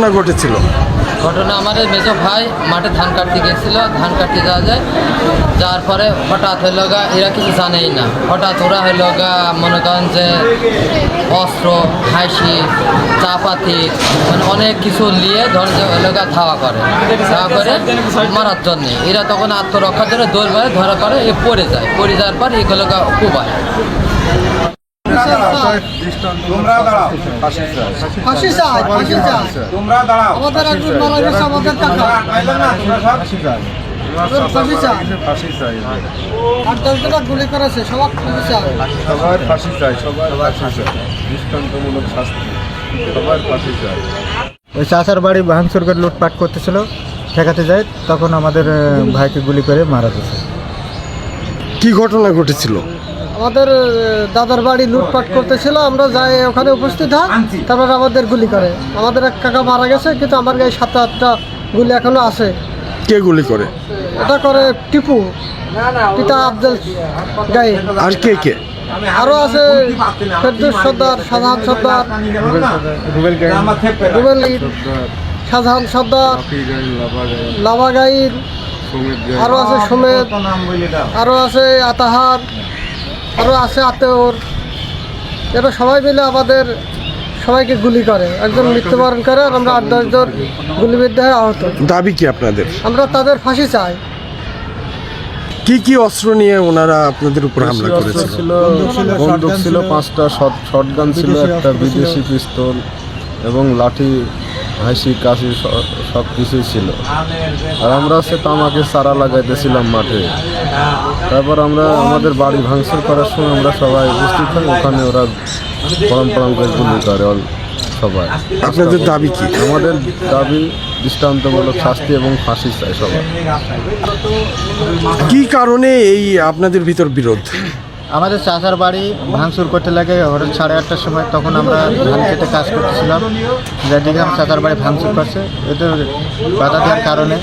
ঘটনা ঘটেছিল? ঘটনা আমাদের মেজো ভাই মাঠে ধান কাটতে গেছিল, ধান কাটতে যাওয়া যায়। যাওয়ার পরে হঠাৎ হইল গা, এরা কিছু জানেই না। হঠাৎ ওরা হইল গা, মনে করেন যে অস্ত্র, হাসি, চাপাতি মানে অনেক কিছু নিয়ে ধরে যে হইল গা ধাওয়া করে। ধাওয়া করে মারার জন্যে। এরা তখন আত্মরক্ষার জন্য দৌড় মারে, ধরা করে এ পড়ে যায়। পড়ে যাওয়ার পর এগুলো কুবায়। তোমরা দাঁড়াও ফাঁসি চাই ফাঁসি চাই তোমরা দাঁড়াও আমাদের একজন মারা গেছে আমাদের টাকা পাইলেন না তোমরা সব ফাঁসি চাই ফাঁসি চাই আর দশজনা গুলি করেছে সবার ফাঁসি চাই সবার ফাঁসি চাই সবার ফাঁসি চাই দৃষ্টান্তমূলক শাস্তি সবার ফাঁসি চাই ওই চাচার বাড়ি ভাঙচুর করে লুটপাট করতেছিল ঠেকাতে যায় তখন আমাদের ভাইকে গুলি করে মারা গেছে কি ঘটনা ঘটেছিল আমাদের দাদার বাড়ি লুটপাট করতেছিল আমরা যাই ওখানে উপস্থিত হয় তারপর আমাদের গুলি করে। আমাদের এক কাকা মারা গেছে কিন্তু আমার গায়ে সাত আটটা গুলি এখনও আছে। কে গুলি করে? এটা করে টিপু। পিতা আফজল গায়ে। আর কে কে? আরও আছে ফেরদুস সর্দার শাহজাহান সর্দার। রুবেল শাহজাহান সর্দার। লাভা গাইন আরও আছে সুমেদ আরও আছে আতাহার। আরও আছে আতেওর এরা সবাই মিলে আমাদের সবাইকে গুলি করে। একজন মৃত্যুবরণ করে আর আমরা আট দশজন গুলিবিদ্ধ হয়ে আহত। দাবি কি আপনাদের? আমরা তাদের ফাঁসি চাই। কি কি অস্ত্র নিয়ে ওনারা আপনাদের উপর হামলা করেছিল? ছিল বন্দুক ছিল পাঁচটা শটগান ছিল একটা বিদেশি পিস্তল এবং লাঠি হাসি কাশি সব কিছুই ছিল। আর আমরা সে তামাকে চারা লাগাইতেছিলাম মাঠে। তারপর আমরা আমাদের বাড়ি ভাঙচুর করার সময় আমরা সবাই উপস্থিত হই। ওখানে ওরা পরম পরম করে গুলি করে অল- সবাই। আপনাদের দাবি কি? আমাদের দাবি দৃষ্টান্তমূলক শাস্তি এবং ফাঁসি চাই সবাই কি কারণে এই আপনাদের ভিতর বিরোধ? আমাদের চাচার বাড়ি ভাঙচুর করতে লাগে হঠাৎ সাড়ে আটটার সময় তখন আমরা ধান খেতে কাজ করতেছিলাম। যেদিকে আমার চাচার বাড়ি ভাঙচুর করছে এতে বাধা দেওয়ার কারণে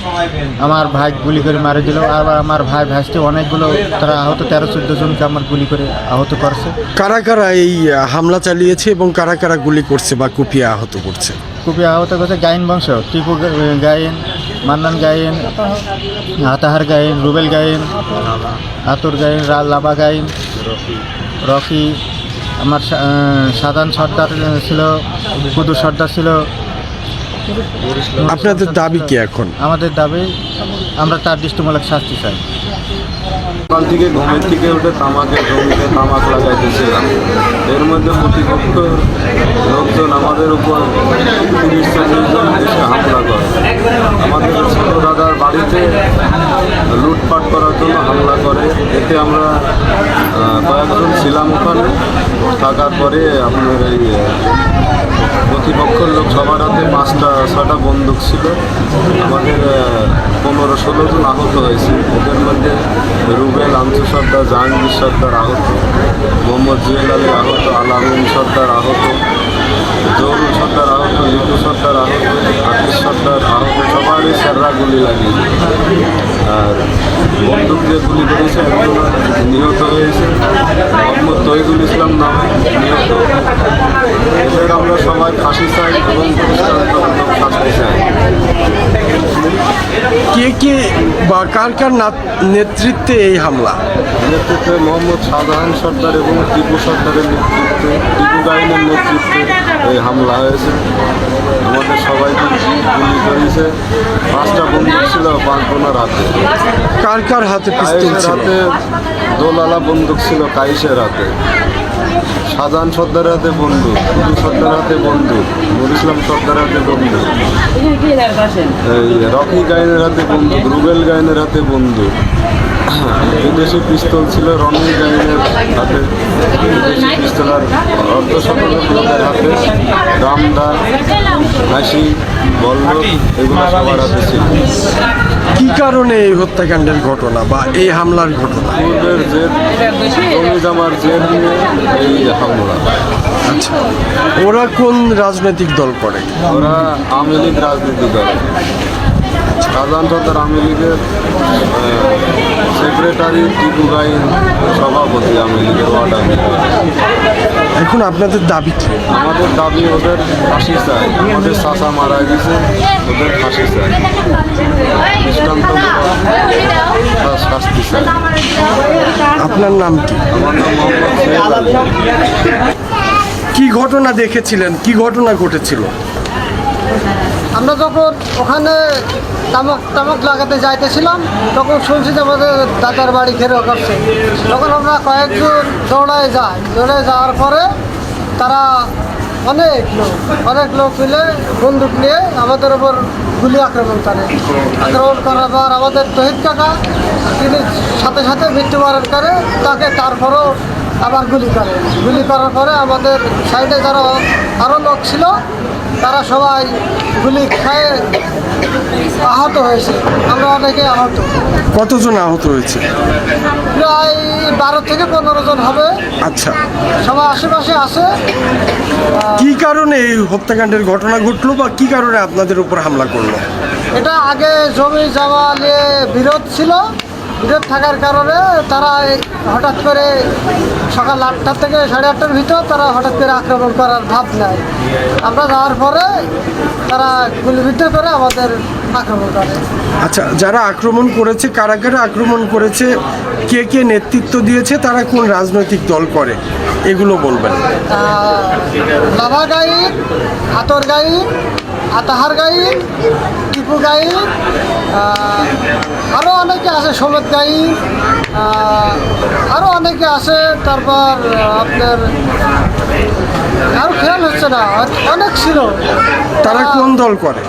আমার ভাই গুলি করে মারে দিল। আর আমার ভাই ভাসতে অনেকগুলো তারা আহত তেরো চোদ্দ জনকে আমার গুলি করে আহত করছে। কারা কারা এই হামলা চালিয়েছে এবং কারা কারা গুলি করছে বা কুপিয়ে আহত করছে? খুবই আহত করছে গাইন বংশ টিপু গায়েন মান্নান গায়েন আতাহার গায়েন রুবেল গায়েন আতুর গায়েন রা- লাবা গায়েন রকি আমার সাধারণ সর্দার ছিল কুদু সর্দার ছিল। আপনাদের দাবি কি এখন? আমাদের দাবি আমরা তার দৃষ্টিমূলক শাস্তি চাই। সকাল থেকে ঘুমের থেকে উঠে তামাকের জমিতে তামাক লাগাইতেছিলাম। এর মধ্যে প্রতিপক্ষ লোকজন আমাদের উপর তিরিশ চল্লিশ জন এসে হামলা করে। আমাদের ছোট দাদার বাড়িতে লুটপাট করার জন্য হামলা করে। এতে আমরা কয়েকজন ছিলাম ওখানে। থাকার পরে আপনার এই প্রতিপক্ষের লোক সবার হাতে পাঁচটা ছটা বন্দুক ছিল। আমাদের পনেরো, ষোলো জন আহত হয়েছে। এদের মধ্যে রুবেল আঞ্চু সর্দার, জাহাঙ্গীর সর্দার আহত, মোহাম্মদ জুয়েল আলী আহত আলামিন সর্দার আহত, জহুরুল সর্দার আহত, লিটু সর্দার আহত আকিস সর্দার আহত সবারই স্যাররা গুলি লাগিয়ে আর বন্দুক দিয়ে গুলি করেছে একজন নিহত হয়েছে। মোহাম্মদ তহিদুল ইসলাম নামে নিহত। এদের আমরা সবাই ফাঁসি চাই এবং শাস্তি চাই। কে কে বা কার কার নেতৃত্বে এই হামলা? নেতৃত্বে মোহাম্মদ শাহজাহান সর্দার এবং টিপু সর্দারের নেতৃত্বে টিপু গাইনের নেতৃত্বে এই হামলা হয়েছে। সবাইকে গুলি করেছে পাঁচটা বন্দুক ছিল পাঁচ বোনার হাতে কার কার হাতে পিস্তল ছিল? হাতে দোলালা বন্দুক ছিল কাইসের হাতে। শাহজাহান সর্দার হাতে বন্ধু টুটু সর্দার হাতে বন্ধু। নুর ইসলাম সর্দার হাতে বন্ধু রকি গায়নের হাতে বন্ধু রুবেল গায়নের হাতে বন্ধু। বিদেশি পিস্তল ছিল রনি গাইনের হাতে। বিদেশি পিস্তল আর অর্ধ সকলের লোকের হাতে। রামদা হাসি বল্লভ এগুলো সবার হাতে ছিল। কি কারণে এই হত্যাকাণ্ডের ঘটনা বা এই হামলার ঘটনা? পূর্বের জেদ জমি জমার জেদ নিয়ে এই হামলা। আচ্ছা ওরা কোন রাজনৈতিক দল করে? ওরা আওয়ামী লীগ রাজনীতি করে। শাহজাহান সর্দার আওয়ামী লীগের সেক্রেটারি টিপু গাইন সভাপতি আওয়ামী লীগের ওয়ার্ড আওয়ামী লীগের। এখন আপনাদের দাবি কি? আমাদের দাবি ওদের ফাঁসি চাই। ওদের চাষা মারা গেছে ওদের ফাঁসি চাই। শাস্তি চাই। আপনার নাম কি? আমার নাম মোহাম্মদ কি ঘটনা দেখেছিলেন? কি ঘটনা ঘটেছিল? আমরা যখন ওখানে তামাক তামাক লাগাতে যাইতেছিলাম, তখন শুনছি যে আমাদের দাদার বাড়ি ঘেরাও করছে। তখন আমরা কয়েকজন দৌড়ায় যাই। দৌড়ে যাওয়ার পরে তারা অনেক লোক অনেক লোক মিলে বন্দুক নিয়ে আমাদের ওপর গুলি আক্রমণ করে। আক্রমণ করার পর আমাদের তহিদ কাকা, তিনি সাথে সাথে মৃত্যুবরণ করে, তাকে তারপরও আবার গুলি করে। গুলি করার পরে আমাদের সাইডে যারা আরও লোক ছিল তারা সবাই গুলি খেয়ে আহত হয়েছে। আমরা অনেকে আহত। কতজন আহত হয়েছে? প্রায় বারো থেকে পনেরো জন হবে। আচ্ছা। সবাই আশেপাশে আছে। কি কারণে এই হত্যাকাণ্ডের ঘটনা ঘটলো বা কি কারণে আপনাদের উপর হামলা করল? এটা আগে জমি জমা নিয়ে বিরোধ ছিল। বিরোধ থাকার কারণে তারা হঠাৎ করে সকাল আটটা থেকে সাড়ে আটটার ভিতর তারা হঠাৎ করে আক্রমণ করার ভাব নেয় আমরা যাওয়ার পরে তারা গুলিবিদ্ধ করে আমাদের আক্রমণ করে। আচ্ছা যারা আক্রমণ করেছে কারা কারা আক্রমণ করেছে কে কে নেতৃত্ব দিয়েছে তারা কোন রাজনৈতিক দল করে? এগুলো বলবেন। লাভা গাইড হাতর গাইড আতাহার গাইড টিপু আরও অনেকে আছে সমেত গাইড আরও অনেকে আছে তারপর আপনার আরও খেয়াল হচ্ছে না অনেক ছিল। তারা কোন দল করে?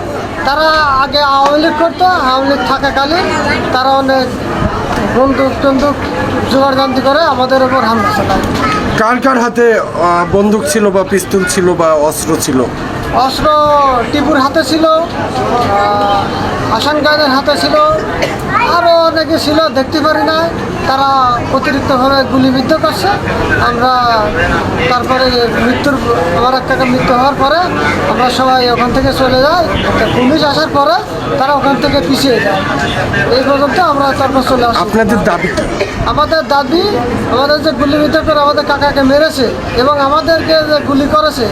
তারা আগে আওয়ামী লীগ করতো আওয়ামী লীগ থাকাকালীন তারা অনেক বন্দুক টন্দুক জোগাড়জান্তি করে আমাদের উপর হামলা চালায়। কার কার হাতে বন্দুক ছিল বা পিস্তল ছিল বা অস্ত্র ছিল? অস্ত্র টিপুর হাতে ছিল আসান গাইদের হাতে ছিল আরও অনেকে ছিল দেখতে পারি না তারা অতিরিক্তভাবে গুলিবিদ্ধ করছে। আমরা তারপরে মৃত্যুর আমার এক কাকা মৃত্যু হওয়ার পরে আমরা সবাই ওখান থেকে চলে যাই। একটা পুলিশ আসার পরে তারা ওখান থেকে পিছিয়ে যায়। এই পর্যন্ত আমরা তারপর চলে আসি। আপনাদের দাবি আমাদের দাবি আমাদের যে গুলিবিদ্ধ করে আমাদের কাকাকে মেরেছে এবং আমাদেরকে যে গুলি করেছে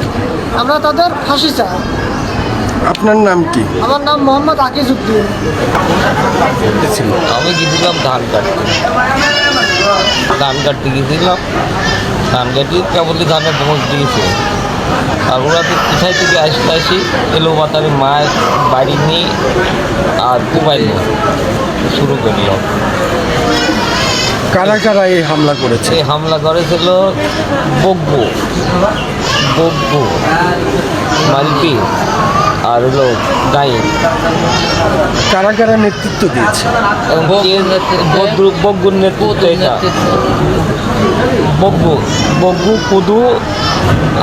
আমরা তাদের ফাঁসি চাই। আপনার নাম কি? আমার নাম মোহাম্মদ আকিজউদ্দিন ছিল আমি গেছিলাম ধান কাটতে। ধান কাটতে গেছিলাম ধান কাটি কেবলই ধানের পৌঁছ দিয়েছে। আর ওরা তো কোথায় থেকে আসতে আসি এলো মাতারি মায়ের বাড়ি নিয়ে আর মোবাইল শুরু করল। কারা কারা এই হামলা করেছে? সে হামলা করেছিল বব্বু বব্বু মালপি। আর হলো গাইন। কারা কারা নেতৃত্ব দিয়েছে? বগ্গুর নেতৃত্ব এটা। বগ্গু বগ্গু কুদু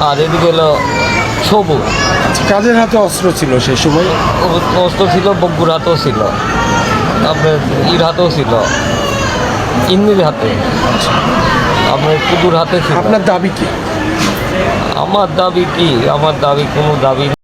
আর এদিকে হলো সবু। কাদের হাতে অস্ত্র ছিল সে সময়? অস্ত্র ছিল বগ্গুর হাতেও ছিল। আপনার ইর হাতেও ছিল। ইন্দির হাতে। আপনার কুদুর হাতে ছিল। আপনার দাবি কি? আমার দাবি কি? আমার দাবি কোনো দাবি